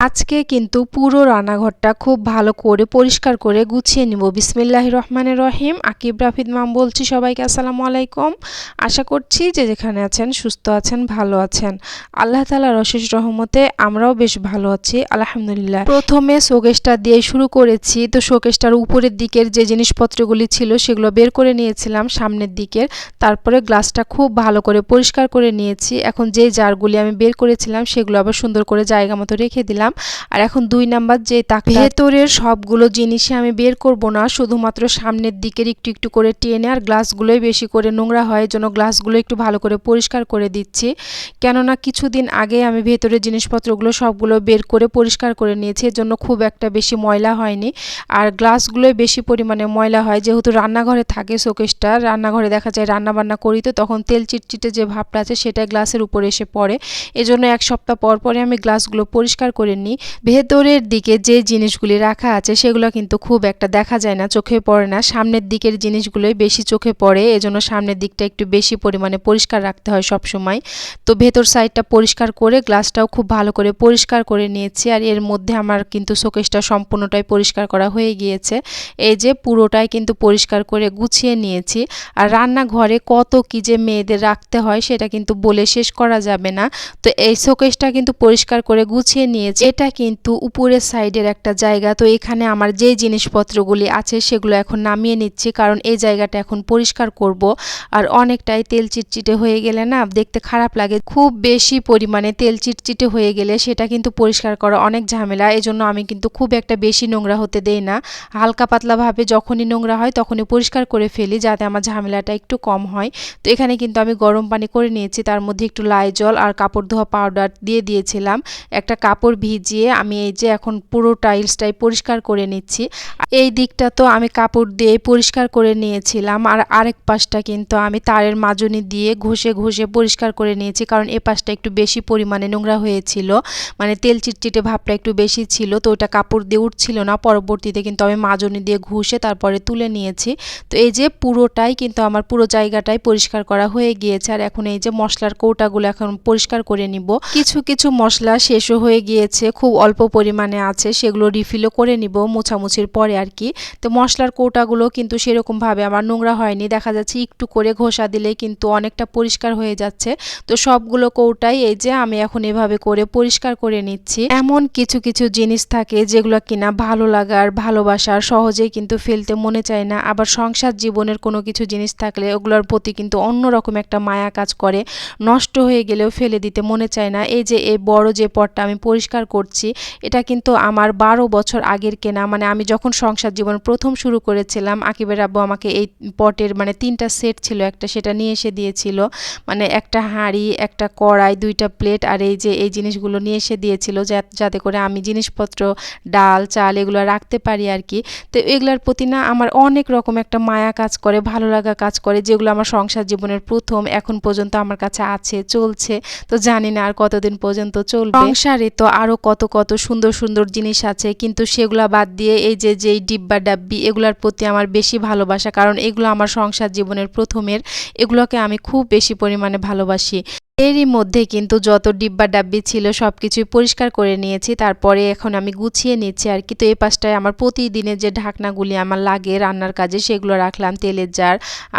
আজকে কিন্তু পুরো রান্নাঘরটা খুব ভালো করে পরিষ্কার করে গুছিয়ে নিব। বিসমিল্লাহ রহমানের রহিম। আকিব, রাফিদ, মাম বলছি সবাইকে আসসালামু আলাইকুম। আশা করছি যে যেখানে আছেন সুস্থ আছেন, ভালো আছেন। আল্লাহ তালার অশেষ রহমতে আমরাও বেশ ভালো আছি, আলহামদুলিল্লাহ। প্রথমে শোকেশটা দিয়ে শুরু করেছি। তো শোকেশটার উপরের দিকের যে জিনিসপত্রগুলি ছিল সেগুলো বের করে নিয়েছিলাম সামনের দিকের। তারপরে গ্লাসটা খুব ভালো করে পরিষ্কার করে নিয়েছি। এখন যে জারগুলি আমি বের করেছিলাম সেগুলো আবার সুন্দর করে জায়গা মতো রেখে দিলাম। দিলাম। আর এখন দুই নাম্বার যে তাক ভেতরের সবগুলো জিনিসই আমি বের করব না, শুধুমাত্র সামনের দিকের একটু একটু করে টেনে আর গ্লাসগুলোই বেশি করে নোংরা হয় জন্য গ্লাসগুলো একটু ভালো করে পরিষ্কার করে দিচ্ছি। কেননা কিছুদিন আগে আমি ভেতরের জিনিসপত্রগুলো সবগুলো বের করে পরিষ্কার করে নিয়েছি জন্য খুব একটা বেশি ময়লা হয়নি। আর গ্লাসগুলোই বেশি পরিমাণে ময়লা হয়, যেহেতু রান্নাঘরে থাকে শোকেসটা, রান্নাঘরে দেখা যায় রান্না বান্না করি তো, তখন তেল চিটচিটে যে ভাবটা আছে সেটা গ্লাসের উপরে এসে পড়ে। এজন্য এক সপ্তাহ পর পরে আমি গ্লাসগুলো পরিষ্কার করে করেননি। ভেতরের দিকে যে জিনিসগুলি রাখা আছে সেগুলো কিন্তু খুব একটা দেখা যায় না, চোখে পড়ে না। সামনের দিকের জিনিসগুলোই বেশি চোখে পড়ে, এজন্য সামনের দিকটা একটু বেশি পরিমাণে পরিষ্কার রাখতে হয় সব সময় তো ভেতর সাইডটা পরিষ্কার করে, গ্লাসটাও খুব ভালো করে পরিষ্কার করে নিয়েছি আর এর মধ্যে আমার কিন্তু শোকেসটা সম্পূর্ণটাই পরিষ্কার করা হয়ে গিয়েছে। এই যে পুরোটাই কিন্তু পরিষ্কার করে গুছিয়ে নিয়েছি। আর রান্নাঘরে কত কি যে মেয়েদের রাখতে হয় সেটা কিন্তু বলে শেষ করা যাবে না। তো এই শোকেসটা কিন্তু পরিষ্কার করে গুছিয়ে নিয়েছি। এটা কিন্তু উপরের সাইডের একটা জায়গা। তো এখানে আমার যে জিনিসপত্রগুলি আছে সেগুলো এখন নামিয়ে নিচ্ছি, কারণ এই জায়গাটা এখন পরিষ্কার করব। আর অনেকটাই তেল চিটচিটে হয়ে গেলে না দেখতে খারাপ লাগে। খুব বেশি পরিমাণে তেল চিটচিটে হয়ে গেলে সেটা কিন্তু পরিষ্কার করা অনেক ঝামেলা। এজন্য আমি কিন্তু খুব একটা বেশি নোংরা হতে দেই না। হালকা পাতলাভাবে যখনই নোংরা হয় তখনই পরিষ্কার করে ফেলি যাতে আমার ঝামেলাটা একটু কম হয়। তো এখানে কিন্তু আমি গরম পানি করে নিয়েছি। তার মধ্যে একটু লাই জল আর কাপড় ধোয়া পাউডার দিয়ে দিয়েছিলাম। একটা কাপড় ভিজিয়ে আমি এই যে এখন পুরো টাইলসটাই পরিষ্কার করে নিচ্ছি। এই দিকটা তো আমি কাপড় দিয়ে পরিষ্কার করে নিয়েছিলাম আর আরেক পাশটা কিন্তু আমি তারের মাজনি দিয়ে ঘষে ঘষে পরিষ্কার করে নিয়েছি কারণ এ পাশটা একটু বেশি পরিমাণে নোংরা হয়েছিল। মানে তেল চিটচিটে ভাবটা একটু বেশি ছিল তো ওটা কাপড় দিয়ে উঠছিল না। পরবর্তীতে কিন্তু আমি মাজনি দিয়ে ঘষে তারপরে তুলে নিয়েছি। তো এই যে পুরোটাই কিন্তু আমার পুরো জায়গাটাই পরিষ্কার করা হয়ে গিয়েছে আর এখন এই যে মশলার কৌটাগুলো এখন পরিষ্কার করে নিব। কিছু কিছু মশলা শেষও হয়ে গিয়েছে। খুব অল্প পরিমাণে আছে, সেগুলো রিফিলও করে নিব মোছামুছির পরে আর কি। তো মশলার কৌটাগুলো কিন্তু সেরকমভাবে আমার নোংরা হয়নি। দেখা যাচ্ছে একটু করে ঘষা দিলে কিন্তু অনেকটা পরিষ্কার হয়ে যাচ্ছে। তো সবগুলো কৌটাই এই যে আমি এখন এভাবে করে পরিষ্কার করে নিচ্ছি। এমন কিছু কিছু জিনিস থাকে যেগুলো কিনা ভালো লাগার, ভালোবাসার, সহজেই কিন্তু ফেলতে মনে চায় না। আবার সংসার জীবনের কোনো কিছু জিনিস থাকলে ওগুলোর প্রতি কিন্তু অন্যরকম একটা মায়া কাজ করে। নষ্ট হয়ে গেলেও ফেলে দিতে মনে চায় না। এই যে এই বড় যে পটটা আমি পরিষ্কার করছি। এটা কিন্তু আমার বারো বছর আগের কেনা। মানে আমি যখন সংসার জীবন প্রথম শুরু করেছিলাম, আকিবের আব্বু আমাকে এই পটের মানে তিনটা সেট ছিল, একটা সেটা নিয়ে এসে দিয়েছিল। মানে একটা হাঁড়ি, একটা কড়াই, দুইটা প্লেট আর এই যে, এই জিনিসগুলো নিয়ে এসে দিয়েছিল যাতে করে আমি জিনিসপত্র, ডাল, চাল এগুলো রাখতে পারি আর কি। তো এগুলোর প্রতি না আমার অনেক রকম একটা মায়া কাজ করে, ভালো লাগা কাজ করে, যেগুলো আমার সংসার জীবনের প্রথম, এখন পর্যন্ত আমার কাছে আছে, চলছে। তো জানি না আর কতদিন পর্যন্ত চলবে। সংসারে তো আরও কত কত সুন্দর সুন্দর জিনিস আছে। কিন্তু সেগুলো বাদ দিয়ে এই যে যেই ডিব্বা ডাব্বি, এগুলার প্রতি আমার বেশি ভালোবাসা। কারণ এগুলো আমার সংসার জীবনের প্রথমের। এগুলোকে আমি খুব বেশি পরিমাণে ভালোবাসি। এরই মধ্যে কিন্তু যত ডিব্বা ডাব্বি ছিল সব কিছুই পরিষ্কার করে নিয়েছি, তারপরে এখন আমি গুছিয়ে নিচ্ছি আর কি। তো এই পাশটায় আমার প্রতিদিনের যে ঢাকনাগুলি আমার লাগে রান্নার কাজে, সেগুলো রাখলাম তেলের জার।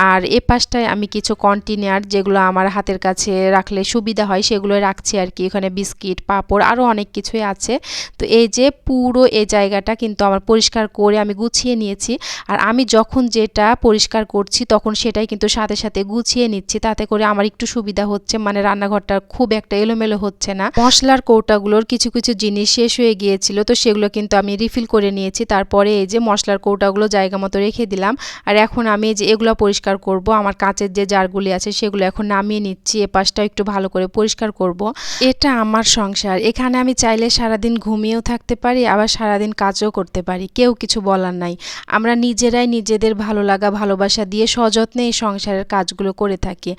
আর এ পাশটায় আমি কিছু কন্টেনার যেগুলো আমার হাতের কাছে রাখলে সুবিধা হয়, সেগুলো রাখছি আর কি। এখানে বিস্কিট, পাঁপড় আরও অনেক কিছুই আছে। তো এই যে পুরো এই জায়গাটা কিন্তু আমার পরিষ্কার করে আমি গুছিয়ে নিয়েছি। আর আমি যখন যেটা পরিষ্কার করছি, তখন সেটাই কিন্তু সাথে সাথে গুছিয়ে নিচ্ছি, তাতে করে আমার একটু সুবিধা হচ্ছে। মানে রান্নাঘরটা খুব একটা এলোমেলো হচ্ছে না। মশলার কৌটাগুলোর কিছু কিছু জিনিস শেষ হয়ে গিয়েছিল, তো সেগুলো কিন্তু আমি রিফিল করে নিয়েছি। তারপরে এই যে মশলার কৌটাগুলো জায়গা মতো রেখে দিলাম। আর এখন আমি যে এগুলো পরিষ্কার করব, আমার কাঁচের যে জারগুলি আছে সেগুলো এখন নামিয়ে নিচ্ছি, এ পাশটা একটু ভালো করে পরিষ্কার করব। এটা আমার সংসার, এখানে আমি চাইলে সারাদিন ঘুমিয়েও থাকতে পারি, আবার সারাদিন কাজও করতে পারি, কেউ কিছু বলার নাই। আমরা নিজেরাই নিজেদের ভালো লাগা, ভালোবাসা দিয়ে সযত্নে এই সংসারের কাজগুলো করে থাকি।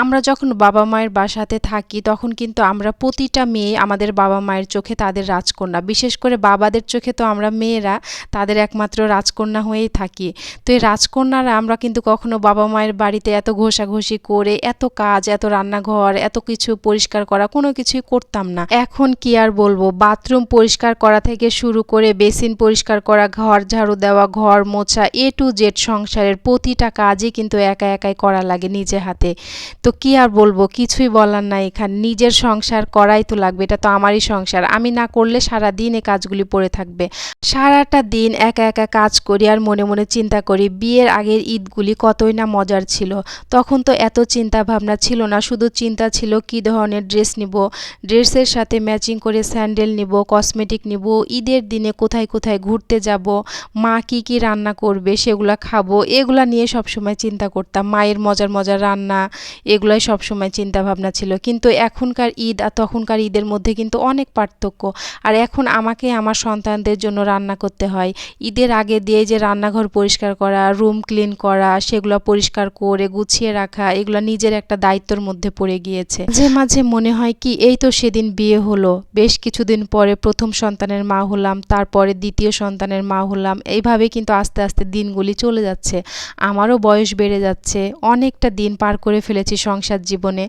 আমরা যখন বাবা মায়ের বাসা বাসাতে থাকি, তখন কিন্তু আমরা প্রতিটা মেয়ে আমাদের বাবা মায়ের চোখে তাদের রাজকন্যা। বিশেষ করে বাবাদের চোখে তো আমরা মেয়েরা তাদের একমাত্র রাজকন্যা হয়েই থাকি। তো এই রাজকন্যারা আমরা কিন্তু কখনো বাবা মায়ের বাড়িতে এত ঘষাঘষি করে, এত কাজ, এত রান্নাঘর, এত কিছু পরিষ্কার করা কোনো কিছুই করতাম না। এখন কি আর বলব? বাথরুম পরিষ্কার করা থেকে শুরু করে বেসিন পরিষ্কার করা, ঘর ঝাড়ু দেওয়া, ঘর মোছা, এ টু জেড সংসারের প্রতিটা কাজই কিন্তু একা একাই করা লাগে নিজে হাতে। তো কি আর বলব? কিছুই বলার নাই এখানে নিজের সংসার করাই তো লাগবে, এটা তো আমারই সংসার। আমি না করলে সারা দিন এই কাজগুলি পড়ে থাকবে। সারাটা দিন একা একা কাজ করি আর মনে মনে চিন্তা করি, বিয়ের আগের ঈদগুলি কতই না মজার ছিল। তখন তো এত চিন্তা ভাবনা ছিল না, শুধু চিন্তা ছিল কি ধরনের ড্রেস নিব, ড্রেসের সাথে ম্যাচিং করে স্যান্ডেল নিব, কসমেটিক নিব, ঈদের দিনে কোথায় কোথায় ঘুরতে যাব, মা কি কি রান্না করবে, সেগুলো খাব, এগুলা নিয়ে সবসময় চিন্তা করতাম। মায়ের মজার মজার রান্না, এগুলাই সবসময় চিন্তা ভাবনা ছিল। কিন্তু এখনকার ঈদ আর তখনকার ঈদের মধ্যে কিন্তু অনেক পার্থক্য। আর এখন আমাকে আমার সন্তানদের জন্য রান্না করতে হয়। ঈদের আগে দিয়ে যে রান্নাঘর পরিষ্কার করা রুম ক্লিন করা, সেগুলো পরিষ্কার করে গুছিয়ে রাখা, এগুলো নিজের একটা দায়িত্বর মধ্যে পড়ে গিয়েছে। মাঝে মাঝে মনে হয় কি, এই তো সেদিন বিয়ে হলো। বেশ কিছুদিন পরে প্রথম সন্তানের মা হলাম, তারপরে দ্বিতীয় সন্তানের মা হলাম। এইভাবে কিন্তু আস্তে আস্তে দিনগুলি চলে যাচ্ছে। আমারও বয়স বেড়ে যাচ্ছে। অনেকটা দিন পার করে ফেলেছি সংসার জীবনে।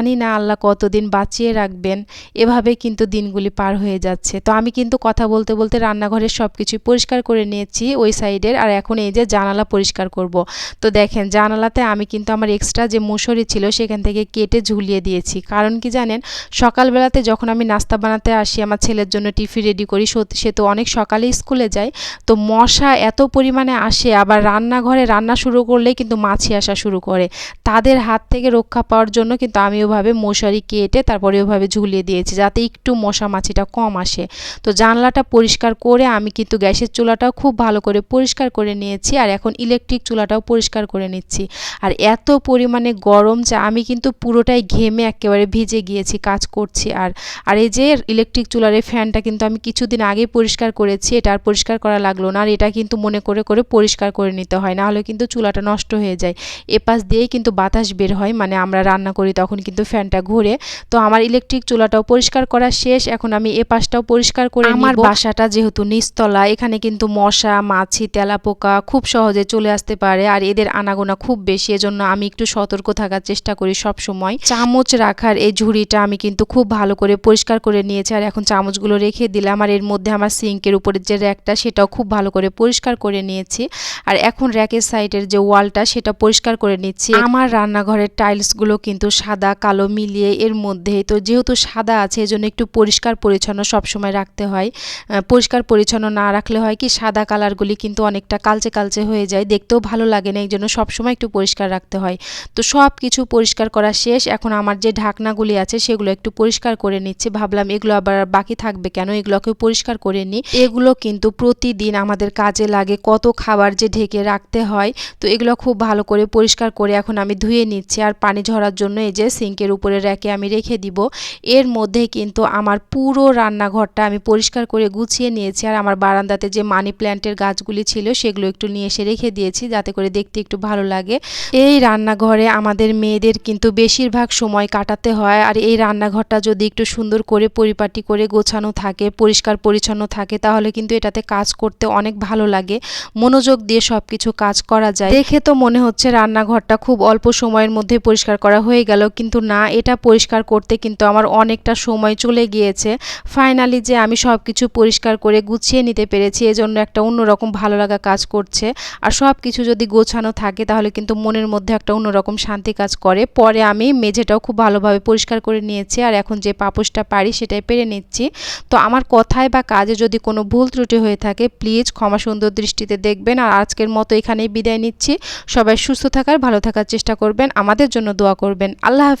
জানি না আল্লাহ কতদিন বাঁচিয়ে রাখবেন। এভাবে কিন্তু দিনগুলি পার হয়ে যাচ্ছে। তো আমি কিন্তু কথা বলতে বলতে রান্নাঘরের সব কিছুই পরিষ্কার করে নিয়েছি ওই সাইডের। আর এখন এই যে জানালা পরিষ্কার করব। তো দেখেন, জানালাতে আমি কিন্তু আমার এক্সট্রা যে মশারি ছিল সেখান থেকে কেটে ঝুলিয়ে দিয়েছি। কারণ কি জানেন, সকালবেলাতে যখন আমি নাস্তা বানাতে আসি, আমার ছেলের জন্য টিফি রেডি করি সে তো অনেক সকালে স্কুলে যায়। তো মশা এত পরিমাণে আসে, আবার রান্নাঘরে রান্না শুরু করলেই কিন্তু মাছি আসা শুরু করে। তাদের হাত থেকে রক্ষা পাওয়ার জন্য কিন্তু আমি ওভাবে মশারি কেটে তারপরে ওভাবে ঝুলিয়ে দিয়েছি, যাতে একটু মশা মাছিটা কম আসে। তো জানলাটা পরিষ্কার করে আমি কিন্তু গ্যাসের চুলাটাও খুব ভালো করে পরিষ্কার করে নিয়েছি আর এখন ইলেকট্রিক চুলাটাও পরিষ্কার করে নিচ্ছি। আর এত পরিমাণে গরম যে আমি কিন্তু পুরোটাই ঘেমে একেবারে ভিজে গিয়েছি, কাজ করছি। আর আর এই যে ইলেকট্রিক চুলার এই ফ্যানটা কিন্তু আমি কিছুদিন আগে পরিষ্কার করেছি, এটা আর পরিষ্কার করা লাগল না। আর এটা কিন্তু মনে করে করে পরিষ্কার করে নিতে হয়, নাহলে কিন্তু চুলাটা নষ্ট হয়ে যায়। এপাশ দিয়েই কিন্তু বাতাস বের হয় মানে আমরা রান্না করি তখন কিন্তু ফ্যানটা ঘুরে। তো আমার ইলেকট্রিক চুলাটাও পরিষ্কার করা শেষ। এখন আমি এ পাশটাও পরিষ্কার করে আমার বাসাটা যেহেতু নিচতলা এখানে কিন্তু মশা মাছি তেলাপোকা খুব সহজে চলে আসতে পারে আর এদের আনাগোনা খুব বেশি। এজন্য আমি একটু সতর্ক থাকার চেষ্টা করি সব সময় চামচ রাখার এই ঝুড়িটা আমি কিন্তু খুব ভালো করে পরিষ্কার করে নিয়েছি আর এখন চামচগুলো রেখে দিলাম আর এর মধ্যে আমার সিঙ্কের উপরের যে র্যাকটা সেটাও খুব ভালো করে পরিষ্কার করে নিয়েছি। আর এখন র্যাকের সাইডের যে ওয়ালটা সেটা পরিষ্কার করে নিচ্ছি। আমার রান্নাঘরের টাইলসগুলো কিন্তু সাদা কালো মিলিয়ে এর মধ্যে তো যেহেতু সাদা আছে, এজন্য একটু পরিষ্কার পরিচ্ছন্ন সবসময় রাখতে হয়। পরিষ্কার পরিচ্ছন্ন না রাখলে হয় কি, সাদা কালারগুলি কিন্তু অনেকটা কালচে কালচে হয়ে যায়। দেখতেও ভালো লাগে না এই জন্য সবসময় একটু পরিষ্কার রাখতে হয়। তো সব কিছু পরিষ্কার করা শেষ। এখন আমার যে ঢাকনাগুলি আছে, সেগুলো একটু পরিষ্কার করে নিচ্ছি। ভাবলাম এগুলো আবার বাকি থাকবে কেন? এগুলোকেও পরিষ্কার করে নিই। এগুলো কিন্তু প্রতিদিন আমাদের কাজে লাগে কত খাবার যে ঢেকে রাখতে হয়। তো এগুলো খুব ভালো করে পরিষ্কার করে এখন আমি ধুয়ে নিচ্ছি। আর পানি ঝরার জন্য এই যে সিঙ্কের উপরে র্যাকে আমি রেখে দিব। এর মধ্যে কিন্তু আমার পুরো রান্নাঘরটা আমি পরিষ্কার করে গুছিয়ে নিয়েছি আর আমার বারান্দাতে যে মানি প্ল্যান্টের গাছগুলি ছিল সেগুলো একটু নিয়ে এসে রেখে দিয়েছি যাতে করে দেখতে একটু ভালো লাগে। এই রান্নাঘরে আমাদের মেয়েদের কিন্তু বেশিরভাগ সময় কাটাতে হয় আর এই রান্নাঘরটা যদি একটু সুন্দর করে পরিপাটি করে গোছানো থাকে, পরিষ্কার পরিচ্ছন্ন থাকে তাহলে কিন্তু এটাতে কাজ করতে অনেক ভালো লাগে। মনোযোগ দিয়ে সব কিছু কাজ করা যায়। দেখে তো মনে হচ্ছে রান্নাঘরটা খুব অল্প সময়ের মধ্যে পরিষ্কার করা হয়ে গেল কিন্তু না, এটা পরিষ্কার করতে কিন্তু আমার অনেকটা সময় চলে গিয়েছে। ফাইনালি যে আমি সব কিছু পরিষ্কার করে গুছিয়ে নিতে পেরেছি, এজন্য একটা অন্যরকম ভালো লাগা কাজ করছে। আর সব কিছু যদি গোছানো থাকে, তাহলে কিন্তু মনের মধ্যে একটা অন্যরকম শান্তি কাজ করে। পরে আমি মেঝেটাও খুব ভালোভাবে পরিষ্কার করে নিয়েছি, আর এখন যে পাপোশটা পারি সেটাই পেরে নিচ্ছি। তো আমার কথায় বা কাজে যদি কোনো ভুল ত্রুটি হয়ে থাকে, প্লিজ ক্ষমা সুন্দর দৃষ্টিতে দেখবেন। আর আজকের মতো এখানেই বিদায় নিচ্ছি। সবাই সুস্থ থাকার, ভালো থাকার চেষ্টা করবেন। আমাদের জন্য দোয়া করবেন। আল্লাহ